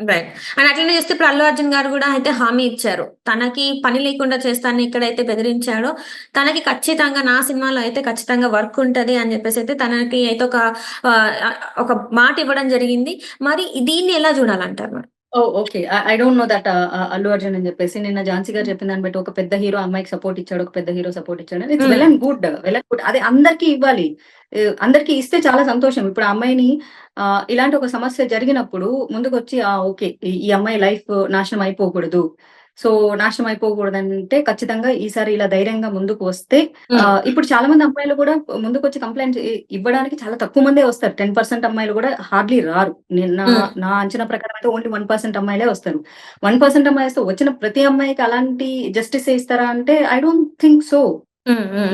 Right. And అట్లనే చూస్తే ఇప్పుడు 'అల్లు అర్జున్' గారు కూడా అయితే హామీ ఇచ్చారు. తనకి పని లేకుండా చేస్తానని ఎక్కడైతే బెదిరించాడో, తనకి ఖచ్చితంగా నా సినిమాలో అయితే ఖచ్చితంగా వర్క్ ఉంటది అని చెప్పేసి అయితే తనకి అయితే ఒక ఒక మాట ఇవ్వడం జరిగింది. మరి దీన్ని ఎలా చూడాలంటారు మరి? ఓహ్! Okay. I don't know that 'Allu Arjun' అని జెప్పేసి నిన్న 'ఝాన్సీ' గారు చెప్పిన దాన్ని బట్టి ఒక పెద్ద హీరో అమ్మాయికి సపోర్ట్ ఇచ్చాడు. ఒక పెద్ద హీరో సపోర్ట్ ఇచ్చాడు. It's well. And good. Well and good. అది అందరికీ ఇవ్వాలి. ఆహ్, అందరికీ ఇస్తే చాలా సంతోషం. ఇప్పుడు అమ్మాయిని ఆహ్, ఇలాంటి ఒక సమస్య జరిగినప్పుడు ముందుకొచ్చి ఆ! ఓకే. ఈ అమ్మాయి లైఫ్ నాశనం అయిపోకూడదు. సో, నాశనం అయిపోకూడదంటే ఖచ్చితంగా ఈసారి ఇలా ధైర్యంగా ముందుకు వస్తే ఇప్పుడు చాలా మంది అమ్మాయిలు గూడా ముందుకొచ్చి కంప్లెయింట్స్ ఇ ఇవ్వడానికి చాలా తక్కువ మందే వస్తారు. 10% అమ్మాయిలు గూడా హార్డ్‌లీ రారు. నేను నా. నా అంచనా ప్రకారం అయితే ఓన్లీ 1% అమ్మాయిలే వస్తారు. 1% అమ్మాయి వస్తే వచ్చిన ప్రతి అమ్మాయికి అలాంటి జస్టిసే ఇస్తారా అంటే ఐ డోంట్ థింక్ సో.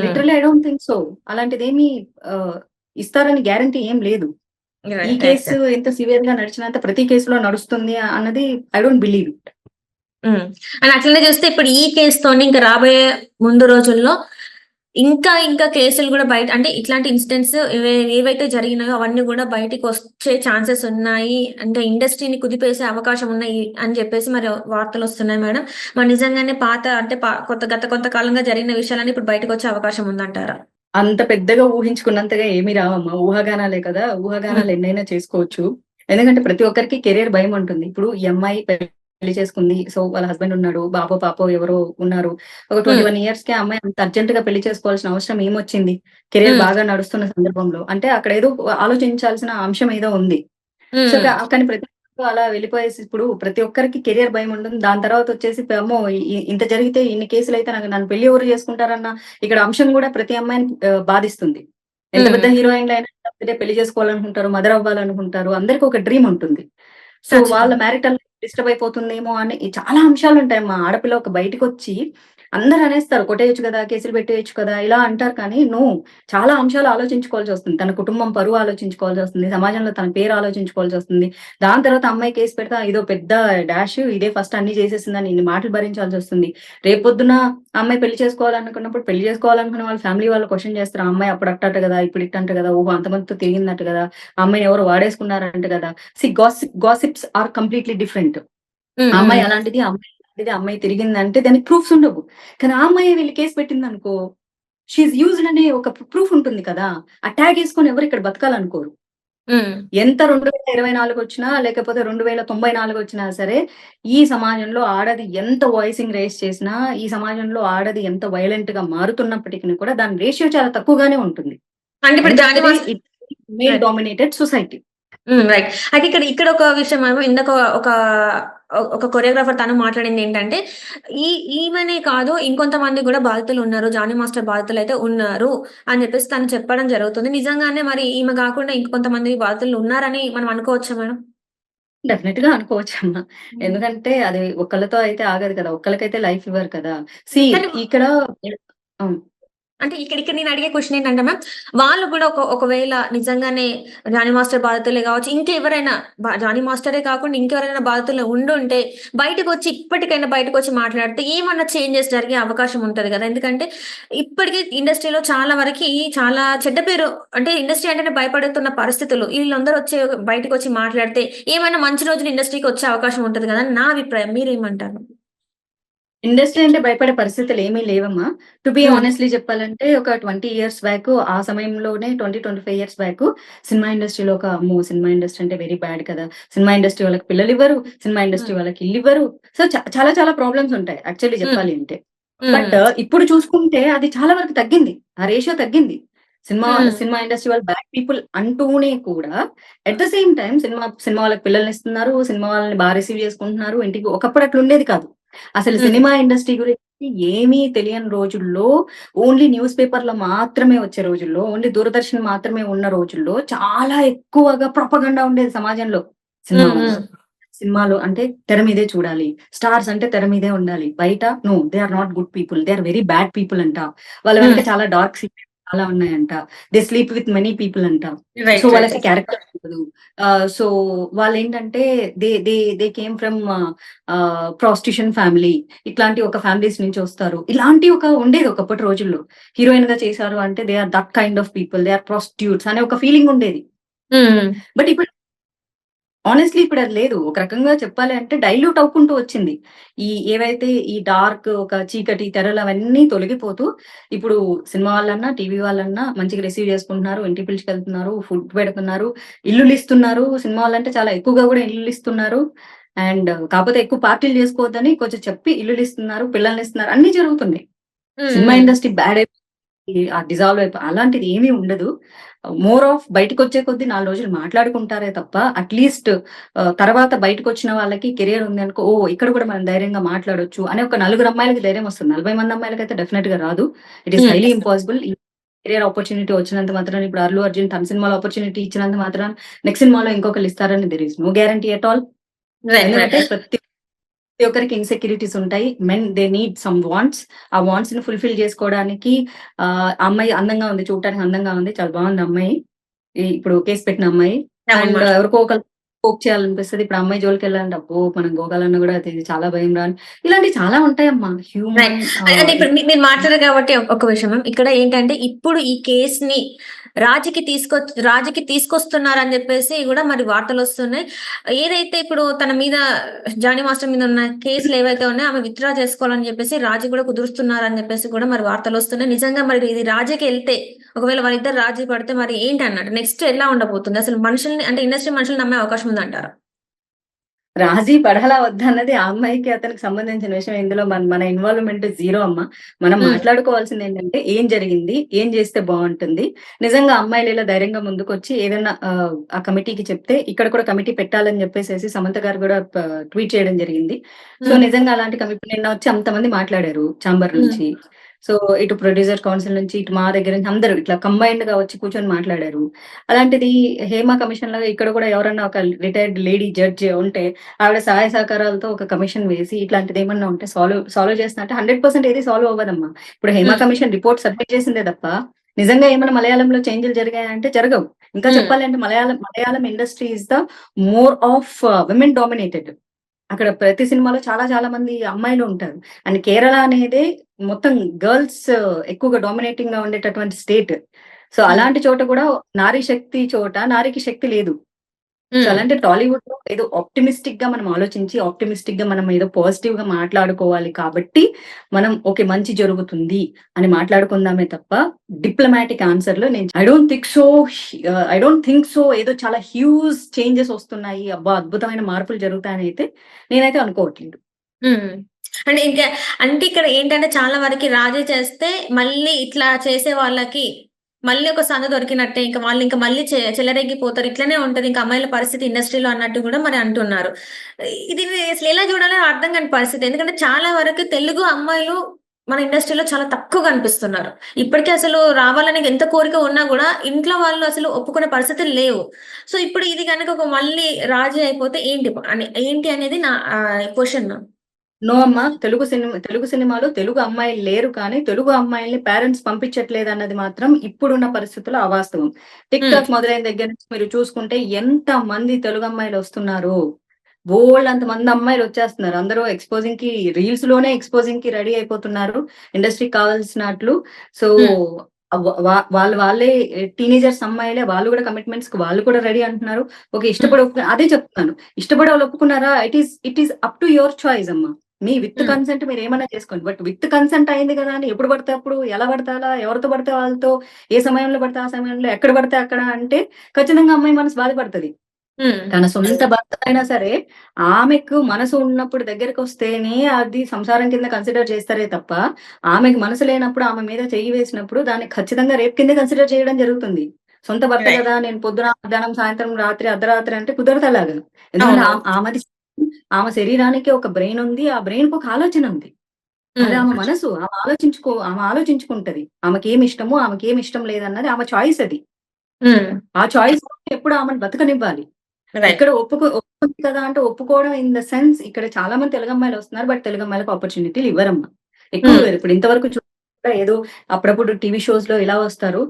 లిటరల్లీ ఐ డోంట్ థింక్ సో. అలాంటిదేమి ఆహ్, ఇస్తారని గ్యారంటీ ఏం లేదు. ఈ. Case right. ఇంత సివియర్‌గా నడిచినంత ప్రతి కేసులో నడుస్తుంది అన్నది I don't believe it. And అట్లనే చూస్తే ఇప్పుడు ఈ కేస్‌తోని ఇంకా రాబోయే ముందు రోజుల్లో ఇంకా ఇంకా కేసులు గూడా బయట అంటే ఇట్లాంటి ఇన్సిడెంట్స్ ఏవే ఏవైతే జరిగినాయో అవన్నీ గూడా బయటికొచ్చే ఛాన్సెస్ ఉన్నాయి. అంటే ఇండస్ట్రీని కుదిపేసే అవకాశం ఉన్నాయి అని జెప్పేసి మరి వార్తలొస్తున్నాయి మేడం. మరి నిజంగానే పాత అంటే కొత్త గత కొంతకాలంగా జరిగిన విషయాలన్నీ ఇప్పుడు బయటకొచ్చే అవకాశం ఉందంటారా? అంత పెద్దగా ఊహించుకున్నంతగా ఏమి రావమ్మా. ఊహాగానాలే కదా! ఊహాగానాలు. ఎన్నైనా చేసుకోవచ్చు. ఎందుకంటే ప్రతి ఒక్కరికి కెరియర్ భయం ఉంటుంది. ఇప్పుడు ఈ అమ్మాయి పెళ్ళి చేసుకుంది. సో, వాళ్ళ హస్బెండ్ ఉన్నాడు. బాబో, పాపో ఎవరో ఉన్నారు. ఒక హ్మ్. 21 ఇయర్స్‌కే ఆ అమ్మాయి అంత అర్జెంట్‌గా పెళ్ళి చేసుకోవాల్సిన అవసరం ఏమొచ్చింది? కెరియర్ హ్మ్. బాగా నడుస్తున్న సందర్భంలో. అంటే అక్కడ ఏదో ఆలోచించాల్సిన అంశం ఏదో ఉంది. సో. క కానీ ప్రతి ఒక్కరు అలా వెళ్ళిపోయేసి ఇప్పుడు ప్రతి ఒక్కరికి కెరియర్ భయం ఉంటుంది. దాని తర్వాత వచ్చేసి అమ్మో! ఇంత జరిగితే ఇన్ని కేసులైతే నాకు నన్ను పెళ్ళి ఎవరు చేసుకుంటారన్న ఇక్కడ అంశం గూడా ప్రతి అమ్మాయిని బాధిస్తుంది. ఎంత పెద్ద. హీరోయిన్‌లైనా లేకపోతే పెళ్ళి చేసుకోవాలనుకుంటారు. మదర్ అవ్వాలనుకుంటారు. అందరికి ఒక డ్రీమ్ ఉంటుంది. సో, వాళ్ళ మ్యారిటల్ డిస్టర్బ్ అయిపోతుందేమో అని చాలా అంశాలు ఉంటాయి మా ఆడపిల్ల ఒక బయటికొచ్చి అందరూ అనేస్తారు. కొట్టేయొచ్చు కదా! కేసులు పెట్టేయొచ్చు కదా! ఇలా అంటారు కానీ నో. చాలా అంశాలు ఆలోచించుకోవాల్సొస్తుంది. తన కుటుంబం పరువు ఆలోచించుకోవాల్సొస్తుంది. సమాజంలో తన పేరు ఆలోచించుకోవాల్సొస్తుంది. దాని తర్వాత అమ్మాయి కేసు పెడితే ఇదో పెద్ద డాష్ ఇదే ఫస్ట్ అన్ని చేసేసిందని ఇన్ని మాటలు భరించాల్సొస్తుంది. రేపొద్దున ఆ అమ్మాయి పెళ్ళి చేసుకోవాలనుకున్నప్పుడు పెళ్ళి చేసుకోవాలనుకున్న వాళ్ళ ఫ్యామిలీ వాళ్ళు క్వెషన్ చేస్తారు. అమ్మాయి అప్పుడు అట్టంట గదా! ఇప్పుడు ఇట్టంట గదా! ఓహో! అంతమందితో తిరిగిందట గదా! ఆ అమ్మాయిని ఎవరో వాడేసుకున్నారంట గదా! See gossip gossips are completely different. అమ్మాయి. అలాంటిది, అమ్మాయి ఆ అమ్మాయి తిరిగిందంటే దానికి ప్రూఫ్స్ ఉండవు. కానీ ఆ అమ్మాయే వెళ్ళి కేస్ పెట్టిందనుకో షీ ఈస్ యూజ్డ్ అనే ఒక ప్రూఫ్ ఉంటుంది కదా! ఆ ట్యాగ్ యేసుకొని ఎవరు ఇక్కడ బతకాలనుకోరు. ఎంత 2024 వచ్చినా లేకపోతే 2094 వచ్చినా సరే, ఈ సమాజంలో ఆడది ఎంత వాయిసింగ్ రైజ్ చేసినా, ఈ సమాజంలో ఆడది ఎంత వయలెంట్‌గా మారుతున్నప్పటికి కూడా దాని రేషియో చాలా తక్కువగానే ఉంటుంది. అంటే ఇప్పుడు మేల్. Dominated society. రైట్. అయితే ఇక్కడ ఇక్కడ ఒక విషయం ఇందాక ఒక ఒక కొరియోగ్రాఫర్ తను మాట్లాడిందేంటంటే, ఈ ఈమెనే కాదు ఇంకొంతమంది గూడా బాధితులున్నారు. జానీ మాస్టర్ బాధితులైతే ఉన్నారు అని జెప్పేసి తను చెప్పడం జరుగుతుంది. నిజంగానే మరి ఈమె గాకుండా ఇంకొంతమంది బాధితులు ఉన్నారని మనం అనుకోవచ్చా మేడం? డెఫినెట్‌గా అనుకోవచ్చమ్మా. హ్మ్. ఎందుకంటే అది ఒక్కళ్ళతో అయితే ఆగదు కదా! ఒక్కళ్ళకైతే లైఫ్ ఇవ్వరు కదా! సీ ఇక్కడ. అంటే ఇక్కడ ఇక్కడ నేను అడిగే క్వశ్చన్ ఏంటంటే మ్యామ్, వాళ్ళు కూడా ఒక ఒకవేళ నిజంగానే జానీ మాస్టర్ బాధితులే కావచ్చు ఇంకెవరైనా జానీ మాస్టరే కాకుండా ఇంకెవరైనా బాధితులు ఉండుంటే, బయటకొచ్చి ఇప్పటికైనా బయటకు వచ్చి మాట్లాడితే ఏమన్నా చేంజెస్ జరిగే అవకాశం ఉంటుంది కదా ఎందుకంటే ఇప్పటికి ఇండస్ట్రీలో చాలా వరకి చాలా చెడ్డ పేరు అంటే ఇండస్ట్రీ అంటేనే భయపడుతున్న పరిస్థితులు. వీళ్ళందరూ వచ్చి బయటకొచ్చి మాట్లాడితే ఏమైనా మంచి రోజులు ఇండస్ట్రీకి వచ్చే అవకాశం ఉంటుంది కదా అని నా అభిప్రాయం. మీరేమంటారు? ఇండస్ట్రీ అంటే భయపడే పరిస్థితులేమీ లేవమ్మా. టు బీ హ్మ్. హానెస్ట్‌లీ చెప్పాలంటే ఒక 20 ఇయర్స్ బ్యాక్ ఆ సమయంలోనే 20, 25 ఇయర్స్ బ్యాక్ సినిమా ఇండస్ట్రీలో ఒక అమ్మో! సినిమా ఇండస్ట్రీ అంటే వెరీ బ్యాడ్ కదా! సినిమా ఇండస్ట్రీ వాళ్ళకి పిల్లలివ్వరు. సినిమా ఇండస్ట్రీ హ్మ్. వాళ్ళకి ఇల్లివ్వరు. సో, చ చాలా చాలా ప్రాబ్లమ్స్ ఉంటాయి యాక్చువల్లీ హ్మ్. చెప్పాలి అంటే. బట్ ఇప్పుడు చూసుకుంటే అది చాలా వరకు తగ్గింది. ఆ రేషియో తగ్గింది. సినిమా. సినిమా ఇండస్ట్రీ వాళ్ళు బ్యాడ్ పీపుల్ అంటూనే కూడా at the same time cinema cinema వాళ్ళకి పిల్లల్నిస్తున్నారు. సినిమా వాళ్ళని బా రిసీవ్ చేసుకుంటున్నారు. ఇంటికి ఒకప్పుడు అట్లుండేది కాదు. అసలు. సినిమా ఇండస్ట్రీ గురించి ఏమీ తెలియని రోజుల్లో ఓన్లీ న్యూస్ పేపర్‌లో మాత్రమే వచ్చే రోజుల్లో, ఓన్లీ దూరదర్శన్ మాత్రమే ఉన్న రోజుల్లో చాలా ఎక్కువగా ప్రొపగండా ఉండేది సమాజంలో. సినిమా. సినిమాలు అంటే తెర మీదే చూడాలి. స్టార్స్ అంటే తెర మీదే ఉండాలి. బయట no they are not good people. They are very bad people అంట. వాళ్ళ వెనక. చాలా డార్క్ సీక్రెట్స్ చాలా ఉన్నాయంట. They sleep with many people అంట. సో. వాళ్ళకి క్యారెక్టర్ ఉండదు. సో, వాళ్ళేంటంటే they they they came from prostitution family. ఇట్లాంటి ఒక ఫ్యామిలీస్ నుంచి వస్తారు. ఇలాంటి ఒక ఉండేది ఒకప్పటి రోజుల్లో. హీరోయిన్‌గా చేశారు అంటే they are that kind of people. They are prostitutes అనే ఒక ఫీలింగ్ ఉండేది. బట్ ఇప్పుడు ఆనెస్ట్‌లీ ఇప్పుడు అది లేదు. ఒక రకంగా చెప్పాలి అంటే డైల్యూట్ అవ్వుకుంటూ వచ్చింది. ఈ ఏవైతే ఈ డార్క్ ఒక చీకటి తెరలు అవన్నీ తొలగిపోతూ ఇప్పుడు సినిమా వాళ్ళన్నా, టీవీ వాళ్ళన్నా మంచిగా రిసీవ్ చేసుకుంటున్నారు. ఇంటికి పిలుచుకెళ్తున్నారు. ఫుడ్ పెడుతున్నారు. ఇల్లులిస్తున్నారు. సినిమా వాళ్ళంటే చాలా ఎక్కువగా కూడా ఇల్లులిస్తున్నారు. అండ్ కాకపోతే ఎక్కువ పార్టీలు చేసుకోవద్దని కొంచెం చెప్పి ఇల్లులిస్తున్నారు. పిల్లల్నిస్తున్నారు. అన్నీ జరుగుతున్నాయి. సినిమా. ఇండస్ట్రీ బ్యాడ్ అయిపోయి ఆ డిజాల్వ్ అయిపో అలాంటిది ఏమీ ఉండదు. మోర్ ఆఫ్ బయటకొచ్చే కొద్దీ 4 రోజులు మాట్లాడుకుంటారే తప్ప అట్‌లీస్ట్ తర్వాత బయటకొచ్చిన వాళ్ళకి కెరియర్ ఉంది అనుకో, ఓహ్! ఇక్కడ కూడా మనం ధైర్యంగా మాట్లాడొచ్చు అనే ఒక నలుగురు అమ్మాయిలకి ధైర్యం వస్తుంది. 40 మంది అమ్మాయిలకైతే డెఫినిట్‌గా రాదు. It is. Highly impossible. Career opportunity వచ్చినంత మాత్రాన ఇప్పుడు 'అల్లు అర్జున్' తన సినిమాలో ఆపర్చునిటీ ఇచ్చినంత మాత్రాన నెక్స్ట్ సినిమాలో ఇంకొకళ్ళు ఇస్తారని there is no guarantee at all. ఎందుకంటే. ప్రతి ప్రతి ఒక్కరికి ఇన్‌సెక్యూరిటీస్ ఉంటాయి. Men they need some wants. ఆ వాంట్స్‌ని ఫుల్‌ఫిల్ చేసుకోవడానికి ఆ అమ్మాయి అందంగా ఉంది. చూడటానికి అందంగా ఉంది. చాలా బాగుంది అమ్మాయి. ఈ ఇప్పుడు కేస్ పెట్టిన అమ్మాయి. అండ్. ఎవరికో ఒకళ్ళకి పోక్ చేయాలనిపిస్తది. ఇప్పుడు అమ్మాయి జోలికెళ్ళాలంటే అబ్బో! మనం గోగాలన్నా కూడా అది చాలా భయం రా అని ఇలాంటివి చాలా ఉంటాయమ్మా. హ్యూమన్ అంటే ఇప్పుడు మీ మీరు మాట్లాడారు కాబట్టి ఒక విషయం మ్యామ్. ఇక్కడ ఏంటంటే ఇప్పుడు ఈ కేస్‌ని రాజుకి తీసుకొచ్ రాజుకి తీసుకొస్తున్నారని చెప్పేసి కూడా మరి వార్తలు వస్తున్నాయి ఏదైతే ఇప్పుడు తన మీద జానీ మాస్టర్ మీద ఉన్న కేసులు ఏవైతే ఉన్నాయో ఆమె విత్‌డ్రా చేసుకోవాలని చెప్పేసి రాజు కూడా కుదురుస్తున్నారని చెప్పేసి కూడా మరి వార్తలు వస్తున్నాయి నిజంగా మరి ఇది రాజీకెళ్తే ఒకవేళ వాళ్ళిద్దరు రాజీ పడితే మరి ఏంటి అన్నట్టు నెక్స్ట్ ఎలా ఉండబోతుంది? అసలు మనుషుల్ని అంటే ఇండస్ట్రీ మనుషులు నమ్మే అవకాశం ఉందంటారా? రాజీ పడాలా వద్దా అన్నది ఆ అమ్మాయికి అతనికి సంబంధించిన విషయం. ఇందులో మన మన ఇన్వాల్వ్‌మెంట్ జీరో అమ్మ. మనం హ్మ్. మాట్లాడుకోవాల్సిందేంటంటే ఏం జరిగింది? ఏం చేస్తే బావుంటుంది? నిజంగా అమ్మాయిలు ఇలా ధైర్యంగా ముందుకొచ్చి ఏదన్నా ఆహ్, ఆ కమిటీకి చెప్తే ఇక్కడ కూడా కమిటీ పెట్టాలని చెప్పేసేసి సమంత గారు కూడా ట్వీట్ చేయడం జరిగింది. సో. నిజంగా అలాంటి కమిటీ నిన్న వచ్చి అంతమంది మాట్లాడారు ఛాంబర్ హ్మ్. నుంచి. సో, ఇటు ప్రొడ్యూసర్ కౌన్సిల్ నుంచి, ఇటు మా దగ్గర నుంచి అందరూ ఇట్లా కంబైన్డ్‌గా వచ్చి కూర్చొని మాట్లాడారు. అలాంటిది హేమ కమిషన్‌లాగా ఇక్కడ కూడా ఎవరన్నా ఒక రిటైర్డ్ లేడీ జడ్జ్ ఉంటే ఆవిడ సహాయ సహకారాలతో ఒక కమిషన్ వేసి ఇట్లాంటిదేమన్నా ఉంటే సాల్వ్ సాల్వ్ చేస్తున్నట్టే 100% ఏది సాల్వ్ అవ్వదమ్మా. ఇప్పుడు హేమ. కమిషన్ రిపోర్ట్ సబ్మిట్ చేసిందే తప్ప నిజంగా ఏమన్నా మలయాళంలో చేంజ్‌లు జరిగాయా అంటే జరగవు. ఇంకా. చెప్పాలంటే Malayalam Malayalam industry is the more of women dominated. అక్కడ ప్రతి సినిమాలో చాలా చాలా మంది అమ్మాయిలు ఉంటారు. అండ్ కేరళ అనేదే మొత్తం గర్ల్స్ ఎక్కువగా డామినేటింగ్‌గా ఉండేటటువంటి స్టేట్. సో, హ్మ్. అలాంటి చోట కూడా నారీ శక్తి చోట నారికి శక్తి లేదు. సో, హ్మ్. అలాంటి టాలీవుడ్‌లో ఏదో ఆప్టిమిస్టిక్‌గా మనం ఆలోచించి, ఆప్టిమిస్టిక్‌గా మనం ఏదో పాజిటివ్‌గా మాట్లాడుకోవాలి కాబట్టి, మనం ఓకే. మంచి జరుగుతుంది అని మాట్లాడుకుందామే తప్ప, డిప్లొమాటిక్ ఆన్సర్‌లో నేను I don't think so I don't think so ఏదో చాలా హ్యూజ్ చేంజెస్ వస్తున్నాయి. అబ్బా! అద్భుతమైన మార్పులు జరుగుతాయనైతే నేనైతే అనుకోవట్లేదు. హ్మ్. అంటే ఇంకా అంటే ఇక్కడ ఏంటంటే చాలా వరకి రాజీ చేస్తే మళ్ళీ ఇట్లా చేసే వాళ్ళకి మళ్ళీ ఒక సంఘ దొరికినట్టే. ఇంకా వాళ్ళు ఇంకా మళ్ళీ చె చెలరేగిపోతారు. ఇట్లనే ఉంటది. ఇంకా అమ్మాయిల పరిస్థితి ఇండస్ట్రీలో అన్నట్టు కూడా మరి అంటున్నారు. ఇది అసలు ఎలా చూడాలని అర్థం కాని పరిస్థితి. ఎందుకంటే చాలా వరకు తెలుగు అమ్మాయిలు మన ఇండస్ట్రీలో చాలా తక్కువ కనిపిస్తున్నారు. ఇప్పటికి అసలు రావాలని ఎంత కోరిక ఉన్నా కూడా ఇంట్లో వాళ్ళు అసలు ఒప్పుకునే పరిస్థితులు లేవు. సో, ఇప్పుడు ఇది కనుక ఒక మళ్ళీ రాజీ అయిపోతే ఏంటి అని ఏంటి అనేది నా క్వశ్చన్ నో అమ్మా. తెలుగు సినిమా తెలుగు సినిమాలో తెలుగు అమ్మాయిలు లేరు కానీ, తెలుగు అమ్మాయిల్ని పేరెంట్స్ పంపించట్లేదన్నది మాత్రం ఇప్పుడున్న పరిస్థితుల్లో అవాస్తవం. టిక్. టాక్ మొదలైన దగ్గర నుంచి మీరు చూసుకుంటే ఎంతమంది తెలుగు అమ్మాయిలొస్తున్నారో. బోలెడంత మంది అమ్మాయిలొచ్చేస్తున్నారు. అందరూ ఎక్స్‌పోజింగ్‌కి రీల్స్‌లోనే ఎక్స్‌పోజింగ్‌కి రెడీ అయిపోతున్నారు. ఇండస్ట్రీకి కావాల్సినట్లు. సో, వా వాళ్ళు వాళ్ళే టీనేజర్స్ అమ్మాయిలే వాళ్ళు కూడా కమిట్మెంట్స్‌కి వాళ్ళు కూడా రెడీ అంటున్నారు. ఓకే. హ్మ్. ఇష్టపడి అదే చెప్తున్నాను. ఇష్టపడే వాళ్ళు ఒప్పుకున్నారా? It is it is up to your choice అమ్మా. మీ విత్. కన్సెంట్ మీరేమన్నా చేసుకోండి. బట్ విత్ కన్సెంట్ అయింది కదా! అని ఎప్పుడు పడితే అప్పుడు, ఎలా పడితే అలా, ఎవరితో పడితే వాళ్ళతో, ఏ సమయంలో పడితే ఆ సమయంలో, ఎక్కడ పడితే అక్కడ అంటే ఖచ్చితంగా అమ్మాయి మనసు బాధపడతది. తన సొంత భర్త అయినా సరే, ఆమెకు మనసు ఉన్నప్పుడు దగ్గరకొస్తేనే అది సంసారం కింద కన్సిడర్ చేస్తారే తప్ప, ఆమెకు మనసు లేనప్పుడు ఆమె మీద చెయ్యి వేసినప్పుడు దాన్ని ఖచ్చితంగా రేప్ కిందే కన్సిడర్ చేయడం జరుగుతుంది. సొంత భర్త. గదా! నేను పొద్దున, మధ్యాహ్నం, సాయంత్రం, రాత్రి, అర్ధరాత్రి అంటే కుదరదు అలాగా. ఎందుకంటే ఆమెది ఆమె శరీరానికి ఒక బ్రెయిన్ ఉంది. ఆ బ్రెయిన్‌కి ఒక ఆలోచన ఉంది. అది. ఆమె మనసు. ఆమె ఆలోచించుకో ఆమె ఆలోచించుకుంటది. ఆమెకేమి ఇష్టమో, ఆమెకేమి ఇష్టం లేదన్నది ఆమె చాయిస్ అది. ఆ చాయిస్ ఎప్పుడు ఆమెను బతకనివ్వాలి. ఇక్కడ ఒప్పుకో ఒప్పుకుంది కదా! అంటే ఒప్పుకోవడం ఇన్ ద సెన్స్ ఇక్కడ చాలా మంది తెలుగు అమ్మాయిలు వస్తున్నారు. బట్ తెలుగు అమ్మాయిలకు ఆపర్చునిటీలు ఇవ్వరమ్మా. ఎక్కువ. ఇప్పుడు ఇంతవరకు ఏదో అప్పుడప్పుడు టీవీ షోస్‌లో ఇలా వస్తారు.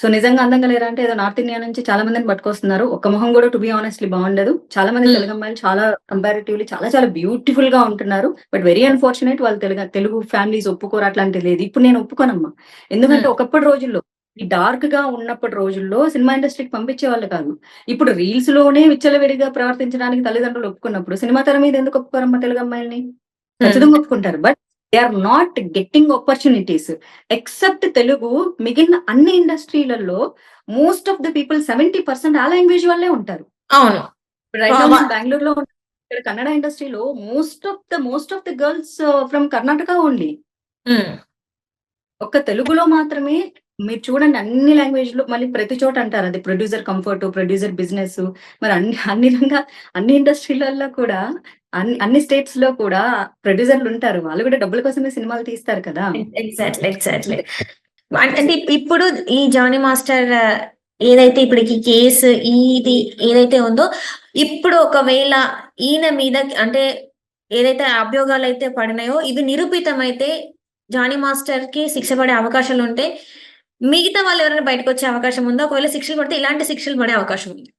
సో, నిజంగా అందంగా లేరా అంటే ఏదో నార్త్ ఇండియా నుంచి చాలా మందిని పట్టుకొస్తున్నారు. ఒక్క మొహం కూడా టు బి హానెస్ట్‌లీ బాగుండదు. చాలా మంది హ్మ్. తెలుగు అమ్మాయిలు చాలా కంపారిటివ్‌లీ చాలా చాలా బ్యూటిఫుల్‌గా ఉంటున్నారు. బట్ వెరీ అన్‌ఫార్చునేట్ వాళ్ళు తెలుగు తెలుగు ఫ్యామిలీస్ ఒప్పుకోరు అట్లాంటిది లేదు. ఇప్పుడు నేను ఒప్పుకోనమ్మా. ఎందుకంటే హ్మ్. ఒకప్పటి రోజుల్లో ఈ డార్క్గా ఉన్నప్పటి రోజుల్లో సినిమా ఇండస్ట్రీకి పంపించేవాళ్ళు కాదు ఇప్పుడు రీల్స్లోనే విచ్చలవిడిగా ప్రవర్తించడానికి తల్లిదండ్రులు ఒప్పుకున్నప్పుడు సినిమా తెర మీద ఎందుకు ఒప్పుకోరమ్మా తెలుగు అమ్మాయిల్ని ఖచ్చితంగా ఒప్పుకుంటారు but they are not getting opportunities except Telugu మిగిలిన అన్ని ఇండస్ట్రీలలో most of the people seventy percent ఆ లాంగ్వేజ్ వాళ్ళే ఉంటారు. అవును. బెంగళూరులో ఇక్కడ కన్నడ ఇండస్ట్రీలో most of the most of the girls from Karnataka only ఒక్క తెలుగులో మాత్రమే మీరు చూడండి అన్ని లాంగ్వేజ్లో మళ్ళీ ప్రతి చోట అంటారు. అది ప్రొడ్యూసర్ కంఫర్ట్ ప్రొడ్యూసర్ బిజినెస్ మరి అన్ని అన్ని రంగా అన్ని ఇండస్ట్రీలలో కూడా అన్ని అన్ని స్టేట్స్లో కూడా ప్రొడ్యూసర్లు ఉంటారు. వాళ్ళు కూడా డబ్బుల కోసమే సినిమాలు తీస్తారు కదా. ఎగ్జాక్ట్లీ ఎగ్జాక్ట్లీ అంటే ఇప్పుడు ఈ జానీ మాస్టర్ ఏదైతే ఇప్పుడు ఈ కేసు ఇది ఏదైతే ఉందో ఇప్పుడు ఒకవేళ ఈయన మీద అంటే ఏదైతే అభియోగాలు అయితే పడినాయో ఇవి నిరూపితమైతే జానీ మాస్టర్కి శిక్ష పడే అవకాశాలు ఉంటే మిగతా వాళ్ళు ఎవరైనా బయటకు వచ్చే అవకాశం ఉందో ఒకవేళ శిక్షలు పడితే ఇలాంటి శిక్షలు పడే అవకాశం ఉంది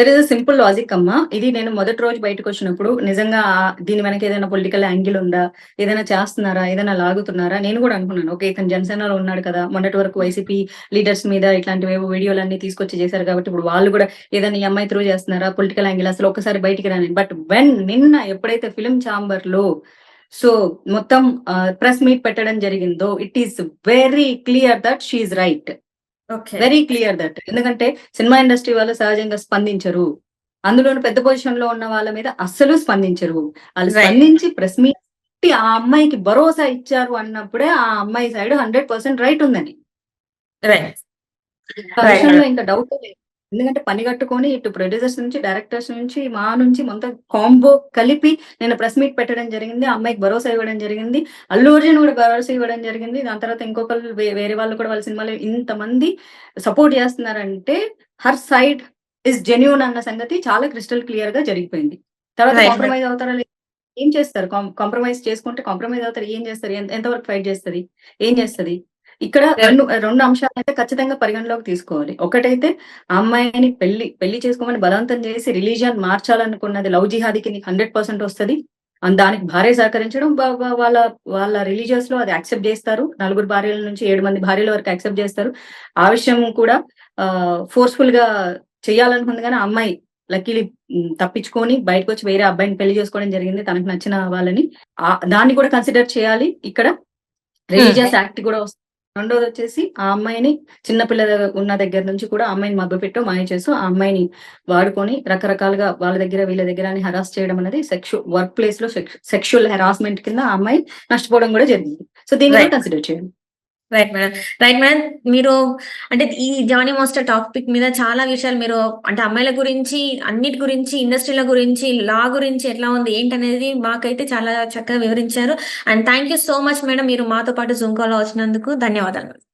దర్ ఇస్ సింపుల్ లాజిక్ అమ్మా. ఇది నేను మొదటి రోజు బయటకు వచ్చినప్పుడు నిజంగా దీని వెనక ఏదైనా పొలిటికల్ యాంగిల్ ఉందా? ఏదైనా చేస్తున్నారా? ఏదైనా లాగుతున్నారా? నేను కూడా అనుకున్నాను. ఓకే ఇతను జనసేనలో ఉన్నాడు కదా. మొన్నటి వరకు వైసీపీ లీడర్స్ మీద ఇట్లాంటివి ఏవో వీడియోలు అన్ని తీసుకొచ్చి చేశారు కాబట్టి ఇప్పుడు వాళ్ళు కూడా ఏదైనా ఈ అమ్మాయి త్రూ చేస్తున్నారా? పొలిటికల్ యాంగిల్ అసలు ఒకసారి బయటికి రాని. బట్ వెన్ నిన్న ఎప్పుడైతే ఫిలిం ఛాంబర్లో సో మొత్తం ప్రెస్ మీట్ పెట్టడం జరిగిందో it is very clear that she right very clear that ఎందుకంటే సినిమా ఇండస్ట్రీ వాళ్ళు సహజంగా స్పందించరు. అందులోను పెద్ద పొజిషన్లో ఉన్న వాళ్ళ మీద అస్సలు స్పందించరు. వాళ్ళు. స్పందించి ప్రెస్ మీట్ ఆ అమ్మాయికి భరోసా ఇచ్చారు అన్నప్పుడే ఆ అమ్మాయి సైడ్ హండ్రెడ్ పర్సెంట్ రైట్ ఉందని. ఇంకా డౌట్ లేదు. ఎందుకంటే పని కట్టుకొని ఇటు ప్రొడ్యూసర్స్ నుంచి డైరెక్టర్స్ నుంచి మా నుంచి మొత్తం కాంబో కలిపి నేను ప్రెస్ మీట్ పెట్టడం జరిగింది ఆ అమ్మాయికి భరోసా ఇవ్వడం జరిగింది అల్లు అర్జున్ కూడా భరోసా ఇవ్వడం జరిగింది. దాని తర్వాత ఇంకొకరు వేరే వాళ్ళు కూడా వాళ్ళ సినిమాలో ఇంతమంది సపోర్ట్ చేస్తున్నారంటే హర్ సైడ్ ఇస్ జెన్యున్ అన్న సంగతి చాలా క్రిస్టల్ క్లియర్గా జరిగిపోయింది. తర్వాత. కాంప్రమైజ్ అవుతారా? ఏం చేస్తారు? కాంప్రమైజ్ చేసుకుంటే కాంప్రమైజ్ అవుతారు. ఏం చేస్తారు? ఎంత- ఎంతవరకు ఫైట్ చేస్తుంది? ఏం చేస్తుంది? ఇక్కడ రెండు రెండు అంశాలు అయితే ఖచ్చితంగా పరిగణలోకి తీసుకోవాలి. ఒకటైతే అమ్మాయిని పెళ్ళి పెళ్ళి చేసుకోమని బలవంతం చేసి రిలీజియన్ మార్చాలనుకున్నది లవ్ జిహాదీకి నీకు హండ్రెడ్ పర్సెంట్ వస్తుంది. దానికి భార్య సహకరించడం వాళ్ళ వాళ్ళ రిలీజియస్లో అది యాక్సెప్ట్ చేస్తారు. నలుగురు భార్యల నుంచి ఏడు మంది భార్యల వరకు యాక్సెప్ట్ చేస్తారు. ఆ విషయం కూడా ఫోర్స్ఫుల్గా చేయాలనుకుంది కానీ అమ్మాయి లక్కీలి తప్పించుకొని బయటకు వచ్చి వేరే అబ్బాయిని పెళ్ళి చేసుకోవడం జరిగింది తనకు నచ్చిన వాళ్ళని. దాన్ని కూడా కన్సిడర్ చేయాలి. ఇక్కడ రిలీజియస్ యాక్ట్ కూడా వస్తుంది. రెండోది వచ్చేసి ఆ అమ్మాయిని చిన్నపిల్ల ఉన్న దగ్గర నుంచి కూడా ఆ అమ్మాయిని మభ్య పెట్టు మాయ చేస్తూ ఆ అమ్మాయిని వాడుకొని రకరకాలుగా వాళ్ళ దగ్గర వీళ్ళ దగ్గర అని హరాస్ చేయడం అనేది సెక్షు వర్క్ ప్లేస్లో సెక్షువల్ హెరాస్మెంట్ కింద ఆ అమ్మాయి నష్టపోవడం కూడా జరిగింది సో దీన్ని. కన్సిడర్ చేయండి రైట్ మేడం రైట్ మేడం మీరు అంటే ఈ జానీ మాస్టర్ టాపిక్ మీద చాలా విషయాలు మీరు అంటే అమ్మాయిల గురించి అన్నిటి గురించి ఇండస్ట్రీల గురించి లా గురించి ఎట్లా ఉంది ఏంటనేది మాకైతే చాలా చక్కగా వివరించారు. And thank you so much madam మీరు మాతో పాటు జూమ్ కాల్ వచ్చినందుకు ధన్యవాదాలు.